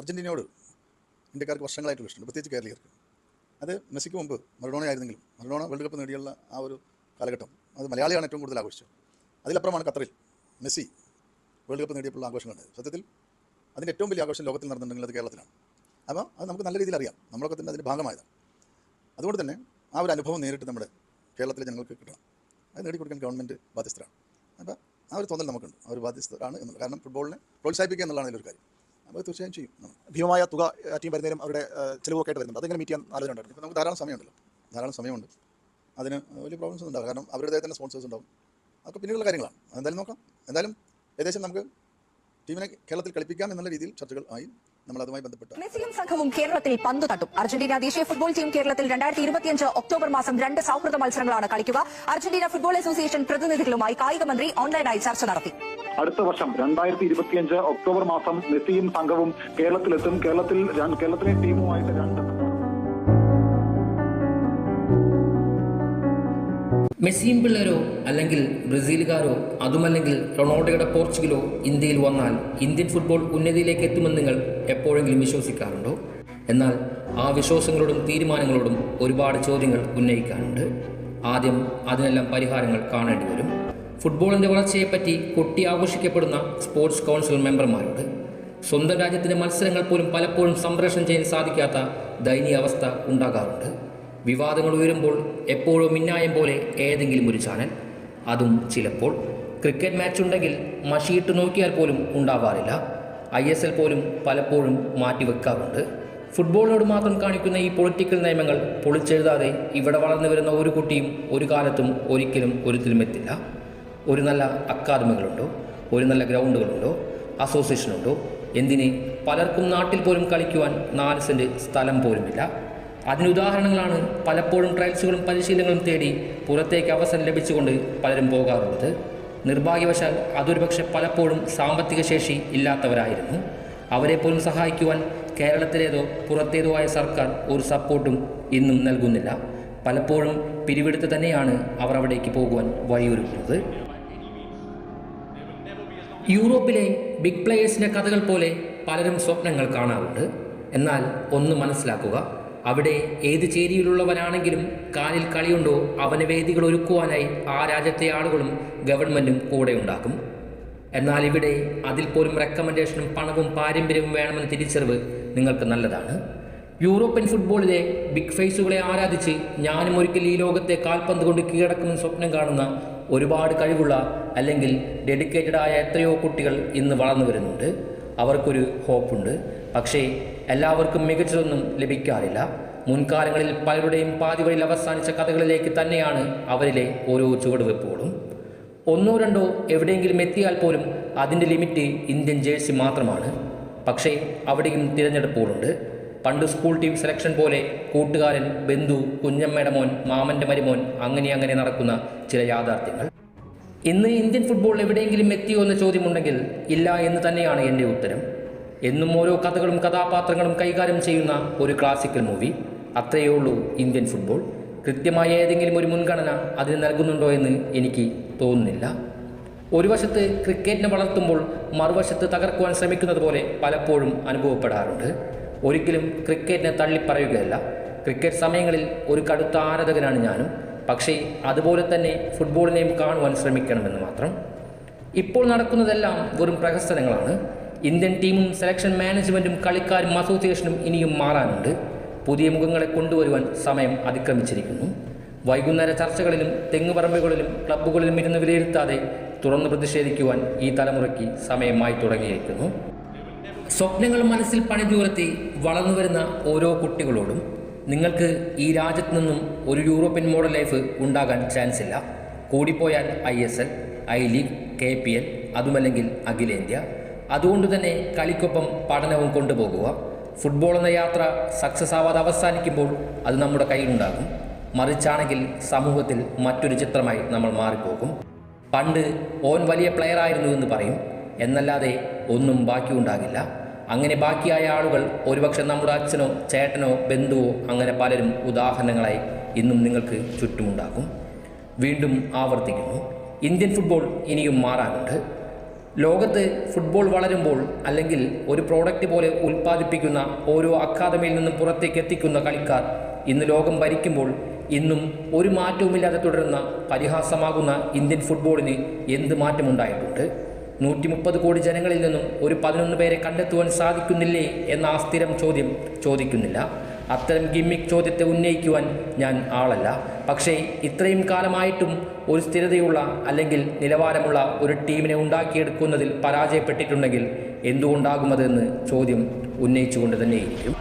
അർജന്റീനയോട് ഇന്ത്യക്കാർക്ക് വർഷങ്ങളായിട്ട് ഇഷ്ടമുണ്ട്. പ്രത്യേകിച്ച് കേരളീയർക്ക്. അത് മെസ്സിക്ക് മുമ്പ് മറഡോണ ആയിരുന്നെങ്കിലും മറഡോണ വേൾഡ് കപ്പ് നേടിയുള്ള ആ ഒരു കാലഘട്ടം അത് മലയാളിയാണ് ഏറ്റവും കൂടുതൽ ആഘോഷിച്ചത്. അതിലപ്പുറമാണ് ഖത്തറിൽ മെസ്സി വേൾഡ് കപ്പ് നേടിയപ്പോൾ ആഘോഷങ്ങളുണ്ട് സത്യത്തിൽ അതിന്റെ ഏറ്റവും വലിയ ആഘോഷം ലോകത്തിൽ നടന്നിട്ടുണ്ടെങ്കിൽ അത് കേരളത്തിലാണ്. അപ്പോൾ അത് നമുക്ക് നല്ല രീതിയിൽ അറിയാം. നമ്മളൊക്കെ തന്നെ അതിന്റെ ഭാഗമായതാണ്. അതുകൊണ്ട് തന്നെ ആ ഒരു അനുഭവം നേരിട്ട് നമ്മുടെ കേരളത്തിലെ ജനങ്ങൾക്ക് കിട്ടണം. അത് നേടിക്കൊടുക്കാൻ ഗവൺമെന്റ് ബാധ്യസ്ഥരാണ്. അപ്പോൾ ആ ഒരു തോന്നൽ നമുക്കുണ്ട്. ആ ഒരു ബാധ്യസ്ഥരാണ് എന്നുള്ളത്. കാരണം ഫുട്ബോളിനെ പ്രോത്സാഹിപ്പിക്കുക എന്നുള്ളതാണ് ഇതിലൊരു കാര്യം. അപ്പോൾ തീർച്ചയായും ചെയ്യും. ഭീമമായ തുക ടീം വരുന്നതിനും അവരുടെ ചിലവൊക്കെ ആയിട്ട് വരുന്നുണ്ട്. അതെങ്ങനെ മീറ്റ് ചെയ്യാൻ ആലോചന ഉണ്ടായിരുന്നു. നമുക്ക് ധാരാളം സമയമുണ്ടല്ലോ ധാരാളം സമയമുണ്ട്. അതിന് വലിയ പ്രോബ്ലംസ് ഒന്നും ഉണ്ടാവും കാരണം അവരുടേതായ തന്നെ സ്പോൺസേഴ്സ് ഉണ്ടാവും. അതൊക്കെ പിന്നീടുള്ള കാര്യങ്ങളാണ്. എന്തായാലും നോക്കാം. എന്തായാലും ഏകദേശം നമുക്ക് ടീമിനെ കേരളത്തിൽ കളിപ്പിക്കാം എന്നുള്ള രീതിയിൽ ചർച്ചകൾ ആയി. നമ്മൾ അതുമായി ബന്ധപ്പെട്ടു മെസ്സിയും സംഘവും കേരളത്തിൽ പന്തു തട്ടും. അർജന്റീന ദേശീയ ഫുട്ബോൾ ടീം കേരളത്തിൽ രണ്ടായിരത്തി ഇരുപത്തിയഞ്ച് ഒക്ടോബർ മാസം രണ്ട് സൗഹൃദ മത്സരങ്ങളാണ് കളിക്കുക. അർജന്റീന ഫുട്ബോൾ അസോസിയേഷൻ പ്രതിനിധികളുമായി കായിക മന്ത്രി ഓൺലൈനായി ചർച്ച നടത്തി. അടുത്ത വർഷം രണ്ടായിരത്തി ഇരുപത്തിയഞ്ച് ഒക്ടോബർ മാസം മെസ്സിയും സംഘവും കേരളത്തിലെത്തും. കേരളത്തിൽ കേരളത്തിലെ ടീമുമായിട്ട് രണ്ട് മെസ്സിയും പിള്ളേരോ അല്ലെങ്കിൽ ബ്രസീലുകാരോ അതുമല്ലെങ്കിൽ റൊണാൾഡോയുടെ പോർച്ചുഗലോ ഇന്ത്യയിൽ വന്നാൽ ഇന്ത്യൻ ഫുട്ബോൾ ഉന്നതിയിലേക്ക് എത്തുമെന്ന് നിങ്ങൾ എപ്പോഴെങ്കിലും വിശ്വസിക്കാറുണ്ടോ? എന്നാൽ ആ വിശ്വാസങ്ങളോടും തീരുമാനങ്ങളോടും ഒരുപാട് ചോദ്യങ്ങൾ ഉന്നയിക്കാറുണ്ട് ആദ്യം അതിനെല്ലാം പരിഹാരങ്ങൾ കാണേണ്ടി വരും. ഫുട്ബോളിന്റെ വളർച്ചയെപ്പറ്റി കൊട്ടി ആഘോഷിക്കപ്പെടുന്ന സ്പോർട്സ് കൗൺസിൽ മെമ്പർമാരോട് സ്വന്തം രാജ്യത്തിന്റെ മത്സരങ്ങൾ പോലും പലപ്പോഴും സംപ്രേഷണം ചെയ്യാൻ സാധിക്കാത്ത ദയനീയ അവസ്ഥ ഉണ്ടാകാറുണ്ട്. വിവാദങ്ങൾ ഉയരുമ്പോൾ എപ്പോഴോ മിന്നായം പോലെ ഏതെങ്കിലും ഒരു ചാനൽ അതും ചിലപ്പോൾ ക്രിക്കറ്റ് മാച്ച് ഉണ്ടെങ്കിൽ മഷിയിട്ട് നോക്കിയാൽ പോലും ഉണ്ടാവാറില്ല. ഐ എസ് എൽ പോലും പലപ്പോഴും മാറ്റിവെക്കാറുണ്ട്. ഫുട്ബോളിനോട് മാത്രം കാണിക്കുന്ന ഈ പൊളിറ്റിക്കൽ നിയമങ്ങൾ പൊളിച്ചെഴുതാതെ ഇവിടെ വളർന്നു വരുന്ന ഒരു കുട്ടിയും ഒരു കാലത്തും ഒരിക്കലും ഒരുത്തിലും എത്തില്ല ഒരു നല്ല അക്കാദമികളുണ്ടോ? ഒരു നല്ല ഗ്രൗണ്ടുകളുണ്ടോ? അസോസിയേഷനുണ്ടോ? എന്തിന്? പലർക്കും നാട്ടിൽ പോലും കളിക്കുവാൻ നാല് സെന്റ് സ്ഥലം പോലുമില്ല. അതിന് ഉദാഹരണങ്ങളാണ് പലപ്പോഴും ട്രയൽസുകളും പരിശീലനങ്ങളും തേടി പുറത്തേക്ക് അവസരം ലഭിച്ചുകൊണ്ട് പലരും പോകാറുള്ളത്. നിർഭാഗ്യവശാൽ അതൊരുപക്ഷെ പലപ്പോഴും സാമ്പത്തിക ശേഷി ഇല്ലാത്തവരായിരുന്നു. അവരെ പോലും സഹായിക്കുവാൻ കേരളത്തിലേതോ പുറത്തേതോ ആയ സർക്കാർ ഒരു സപ്പോർട്ടും ഇന്നും നൽകുന്നില്ല. പലപ്പോഴും പിരിവെടുത്ത് തന്നെയാണ് അവർ അവിടേക്ക് പോകുവാൻ വഴിയൊരുക്കുന്നത്. യൂറോപ്പിലെ ബിഗ് പ്ലേയേഴ്സിന്റെ കഥകൾ പോലെ പലരും സ്വപ്നങ്ങൾ കാണാറുണ്ട്. എന്നാൽ ഒന്ന് മനസ്സിലാക്കുക അവിടെ ഏത് ചേരിയിലുള്ളവനാണെങ്കിലും കാലിൽ കളിയുണ്ടോ അവന് വേദികൾ ഒരുക്കുവാനായി ആ രാജ്യത്തെ ആളുകളും ഗവൺമെന്റും കൂടെ ഉണ്ടാക്കും. എന്നാൽ ഇവിടെ അതിൽ പോലും റെക്കമെൻഡേഷനും പണവും പാരമ്പര്യവും വേണമെന്ന തിരിച്ചറിവ് നിങ്ങൾക്ക് നല്ലതാണ്. യൂറോപ്യൻ ഫുട്ബോളിലെ ബിഗ് ഫേസുകളെ ആരാധിച്ച് ഞാനും ഒരിക്കൽ ഈ ലോകത്തെ കാൽപന്ത് കൊണ്ട് കീഴടക്കുമെന്ന് സ്വപ്നം കാണുന്ന ഒരുപാട് കഴിവുള്ള അല്ലെങ്കിൽ ഡെഡിക്കേറ്റഡ് ആയ എത്രയോ കുട്ടികൾ ഇന്ന് വളർന്നു വരുന്നുണ്ട്. അവർക്കൊരു ഹോപ്പുണ്ട്. പക്ഷേ എല്ലാവർക്കും മികച്ചതൊന്നും ലഭിക്കാറില്ല. മുൻകാലങ്ങളിൽ പലരുടെയും പാതിവഴിൽ അവസാനിച്ച കഥകളിലേക്ക് തന്നെയാണ് അവരിലെ ഓരോ ചുവടുവെപ്പുകളും ഒന്നോ രണ്ടോ എവിടെയെങ്കിലും എത്തിയാൽ പോലും അതിന്റെ ലിമിറ്റ് ഇന്ത്യൻ ജേഴ്സി മാത്രമാണ്. പക്ഷേ അവിടെയും തിരഞ്ഞെടുപ്പുകളുണ്ട്. പണ്ട് സ്കൂൾ ടീം സെലക്ഷൻ പോലെ കൂട്ടുകാരൻ ബന്ധു കുഞ്ഞമ്മയുടെ മോൻ മാമന്റെ മരുമോൻ അങ്ങനെ അങ്ങനെ നടക്കുന്ന ചില യാഥാർത്ഥ്യങ്ങൾ. ഇന്ന് ഇന്ത്യൻ ഫുട്ബോൾ എവിടെയെങ്കിലും എത്തിയോ എന്ന ചോദ്യമുണ്ടെങ്കിൽ ഇല്ല എന്ന് തന്നെയാണ് എന്റെ ഉത്തരം. എന്നും ഓരോ കഥകളും കഥാപാത്രങ്ങളും കൈകാര്യം ചെയ്യുന്ന ഒരു ക്ലാസിക്കൽ മൂവി അത്രയേ ഉള്ളൂ ഇന്ത്യൻ ഫുട്ബോൾ കൃത്യമായ ഏതെങ്കിലും ഒരു മുൻഗണന അതിന് നൽകുന്നുണ്ടോ എന്ന് എനിക്ക് തോന്നുന്നില്ല. ഒരു വശത്ത് ക്രിക്കറ്റിനെ വളർത്തുമ്പോൾ മറുവശത്ത് തകർക്കുവാൻ ശ്രമിക്കുന്നത് പോലെ പലപ്പോഴും അനുഭവപ്പെടാറുണ്ട്. ഒരിക്കലും ക്രിക്കറ്റിനെ തള്ളിപ്പറയുകയല്ല. ക്രിക്കറ്റ് സമയങ്ങളിൽ ഒരു കടുത്ത ആരാധകനാണ് ഞാനും. പക്ഷേ അതുപോലെ തന്നെ ഫുട്ബോളിനെയും കാണുവാൻ ശ്രമിക്കണമെന്ന് മാത്രം. ഇപ്പോൾ നടക്കുന്നതെല്ലാം വെറും പ്രഹസനങ്ങളാണ്. ഇന്ത്യൻ ടീമും സെലക്ഷൻ മാനേജ്മെന്റും കളിക്കാരും അസോസിയേഷനും ഇനിയും മാറാനുണ്ട്. പുതിയ മുഖങ്ങളെ കൊണ്ടുവരുവാൻ സമയം അതിക്രമിച്ചിരിക്കുന്നു. വൈകുന്നേര ചർച്ചകളിലും തെങ്ങുപറമ്പുകളിലും ക്ലബ്ബുകളിലും ഇരുന്ന് വിലയിരുത്താതെ തുറന്നു പ്രതിഷേധിക്കുവാൻ ഈ തലമുറയ്ക്ക് സമയമായി തുടങ്ങിയിരിക്കുന്നു. സ്വപ്നങ്ങൾ മനസ്സിൽ പണിതുയർത്തി വളർന്നു വരുന്ന ഓരോ കുട്ടികളോടും നിങ്ങൾക്ക് ഈ രാജ്യത്ത് നിന്നും ഒരു യൂറോപ്യൻ മോഡൽ ലൈഫ് ഉണ്ടാകാൻ ചാൻസ് ഇല്ല. കൂടിപ്പോയാൽ I S L I league K P L അതുമല്ലെങ്കിൽ അഖിലേന്ത്യ. അതുകൊണ്ട് തന്നെ കളിക്കൊപ്പം പഠനവും കൊണ്ടുപോകുക. ഫുട്ബോൾ എന്ന യാത്ര സക്സസ് ആവാതെ അവസാനിക്കുമ്പോൾ അത് നമ്മുടെ കയ്യിലുണ്ടാകും. മറിച്ചാണെങ്കിൽ സമൂഹത്തിൽ മറ്റൊരു ചിത്രമായി നമ്മൾ മാറിപ്പോകും. പണ്ട് ഓൻ വലിയ പ്ലെയർ ആയിരുന്നു എന്ന് പറയും. എന്നല്ലാതെ ഒന്നും ബാക്കിയുണ്ടാകില്ല. അങ്ങനെ ബാക്കിയായ ആളുകൾ ഒരുപക്ഷെ നമ്മുടെ അച്ഛനോ ചേട്ടനോ ബന്ധുവോ അങ്ങനെ പലരും ഉദാഹരണങ്ങളായി ഇന്നും നിങ്ങൾക്ക് ചുറ്റുമുണ്ടാകും വീണ്ടും ആവർത്തിക്കുന്നു. ഇന്ത്യൻ ഫുട്ബോൾ ഇനിയും മാറാനുണ്ട്. ലോകത്ത് ഫുട്ബോൾ വളരുമ്പോൾ അല്ലെങ്കിൽ ഒരു പ്രോഡക്റ്റ് പോലെ ഉൽപ്പാദിപ്പിക്കുന്ന ഓരോ അക്കാദമിയിൽ നിന്നും പുറത്തേക്ക് എത്തിക്കുന്ന കളിക്കാർ ഇന്ന് ലോകം ഭരിക്കുമ്പോൾ ഇന്നും ഒരു മാറ്റവുമില്ലാതെ തുടരുന്ന പരിഹാസമാകുന്ന ഇന്ത്യൻ ഫുട്ബോളിന് എന്ത് മാറ്റമുണ്ടായിട്ടുണ്ട്? നൂറ്റി മുപ്പത് കോടി ജനങ്ങളിൽ നിന്നും ഒരു പതിനൊന്ന് പേരെ കണ്ടെത്തുവാൻ സാധിക്കുന്നില്ലേ എന്ന അസ്ഥിരം ചോദ്യം ചോദിക്കുന്നില്ല. അത്തരം ഗിമ്മിക് ചോദ്യത്തെ ഉന്നയിക്കുവാൻ ഞാൻ ആളല്ല. പക്ഷേ ഇത്രയും കാലമായിട്ടും ഒരു സ്ഥിരതയുള്ള അല്ലെങ്കിൽ നിലവാരമുള്ള ഒരു ടീമിനെ ഉണ്ടാക്കിയെടുക്കുന്നതിൽ പരാജയപ്പെട്ടിട്ടുണ്ടെങ്കിൽ എന്തുകൊണ്ടാകുമതെന്ന് ചോദ്യം ഉന്നയിച്ചുകൊണ്ട് തന്നെയിരിക്കും.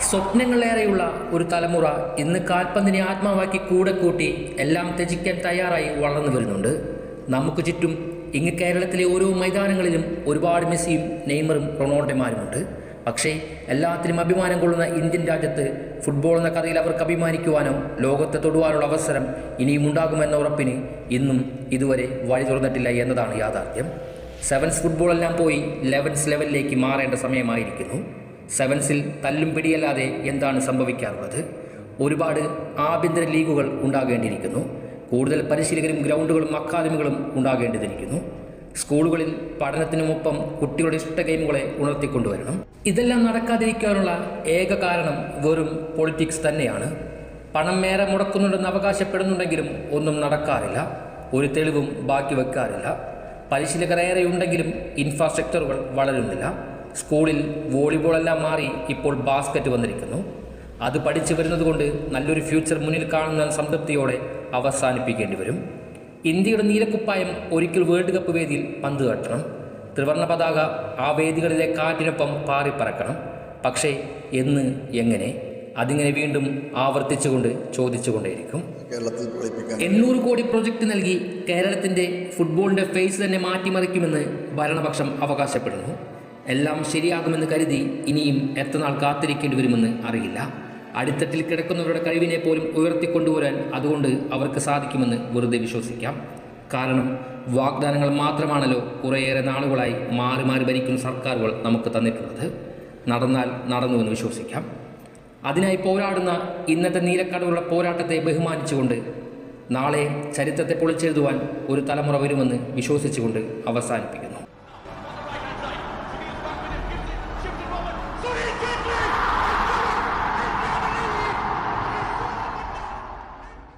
സ്വപ്നങ്ങളേറെയുള്ള ഒരു തലമുറ ഇന്ന് കാൽപ്പന്തിനെ ആത്മാവാക്കി കൂടെ കൂട്ടി എല്ലാം ത്യജിക്കാൻ തയ്യാറായി വളർന്നു വരുന്നുണ്ട്. നമുക്ക് ചുറ്റും ഇങ്ങ് കേരളത്തിലെ ഓരോ മൈതാനങ്ങളിലും ഒരുപാട് മെസ്സിയും നെയ്മറും റൊണാൾഡോമാരുമുണ്ട്. പക്ഷേ എല്ലാത്തിനും അഭിമാനം കൊള്ളുന്ന ഇന്ത്യൻ രാജ്യത്ത് ഫുട്ബോൾ എന്ന കഥയിൽ അവർക്ക് അഭിമാനിക്കുവാനോ ലോകത്തെ തൊടുവാനുള്ള അവസരം ഇനിയും ഉണ്ടാകുമെന്ന ഉറപ്പിന് ഇന്നും ഇതുവരെ വഴി തുറന്നിട്ടില്ല എന്നതാണ് യാഥാർത്ഥ്യം. സെവൻസ് ഫുട്ബോളെല്ലാം പോയി ലെവൻസ് ലെവലിലേക്ക് മാറേണ്ട സമയമായിരിക്കുന്നു. സെവൻസിൽ തല്ലും പിടിയല്ലാതെ എന്താണ് സംഭവിക്കാറുള്ളത്? ഒരുപാട് ആഭ്യന്തര ലീഗുകൾ ഉണ്ടാകേണ്ടിയിരിക്കുന്നു. കൂടുതൽ പരിശീലകരും ഗ്രൗണ്ടുകളും അക്കാദമികളും ഉണ്ടാകേണ്ടതിരിക്കുന്നു. സ്കൂളുകളിൽ പഠനത്തിനുമൊപ്പം കുട്ടികളുടെ ഇഷ്ട ഗെയിമുകളെ ഉണർത്തിക്കൊണ്ടുവരണം. ഇതെല്ലാം നടക്കാതിരിക്കാനുള്ള ഏക കാരണം വെറും പൊളിറ്റിക്സ് തന്നെയാണ്. പണം ഏറെ മുടക്കുന്നുണ്ടെന്ന് അവകാശപ്പെടുന്നുണ്ടെങ്കിലും ഒന്നും നടക്കാറില്ല. ഒരു തെളിവും ബാക്കി വെക്കാറില്ല. പരിശീലകർ ഏറെ ഉണ്ടെങ്കിലും ഇൻഫ്രാസ്ട്രക്ചറുകൾ വളരുന്നില്ല. സ്കൂളിൽ വോളിബോളെല്ലാം മാറി ഇപ്പോൾ ബാസ്ക്കറ്റ് വന്നിരിക്കുന്നു. അത് പഠിച്ചു വരുന്നതുകൊണ്ട് നല്ലൊരു ഫ്യൂച്ചർ മുന്നിൽ കാണുന്ന സംതൃപ്തിയോടെ അവസാനിപ്പിക്കേണ്ടി വരും. ഇന്ത്യയുടെ നീലക്കുപ്പായം ഒരിക്കൽ വേൾഡ് കപ്പ് വേദിയിൽ പന്ത് തട്ടണം. ത്രിവർണ പതാക ആ വേദികളിലെ കാറ്റിനൊപ്പം പാറിപ്പറക്കണം പക്ഷേ എന്ന് എങ്ങനെ? അതിങ്ങനെ വീണ്ടും ആവർത്തിച്ചുകൊണ്ട് ചോദിച്ചുകൊണ്ടേയിരിക്കും. എണ്ണൂറ് കോടി പ്രൊജക്ട് നൽകി കേരളത്തിന്റെ ഫുട്ബോളിന്റെ ഫേസ് തന്നെ മാറ്റിമറിക്കുമെന്ന് ഭരണപക്ഷം അവകാശപ്പെടുന്നു. എല്ലാം ശരിയാകുമെന്ന് കരുതി ഇനിയും എത്ര നാൾ കാത്തിരിക്കേണ്ടി വരുമെന്ന് അറിയില്ല. അടിത്തട്ടിൽ കിടക്കുന്നവരുടെ കഴിവിനെ പോലും ഉയർത്തിക്കൊണ്ടുവരാൻ അതുകൊണ്ട് അവർക്ക് സാധിക്കുമെന്ന് വെറുതെ വിശ്വസിക്കാം. കാരണം വാഗ്ദാനങ്ങൾ മാത്രമാണല്ലോ കുറേയേറെ നാളുകളായി മാറി മാറി ഭരിക്കുന്ന സർക്കാരുകൾ നമുക്ക് തന്നിട്ടുള്ളത്. നടന്നാൽ നടന്നുവെന്ന് വിശ്വസിക്കാം. അതിനായി പോരാടുന്ന ഇന്നത്തെ നീലക്കടവുകളുടെ പോരാട്ടത്തെ ബഹുമാനിച്ചുകൊണ്ട് നാളെ ചരിത്രത്തെ പൊളിച്ചെഴുതുവാൻ ഒരു തലമുറ വരുമെന്ന് വിശ്വസിച്ചുകൊണ്ട് അവസാനിപ്പിക്കുന്നു.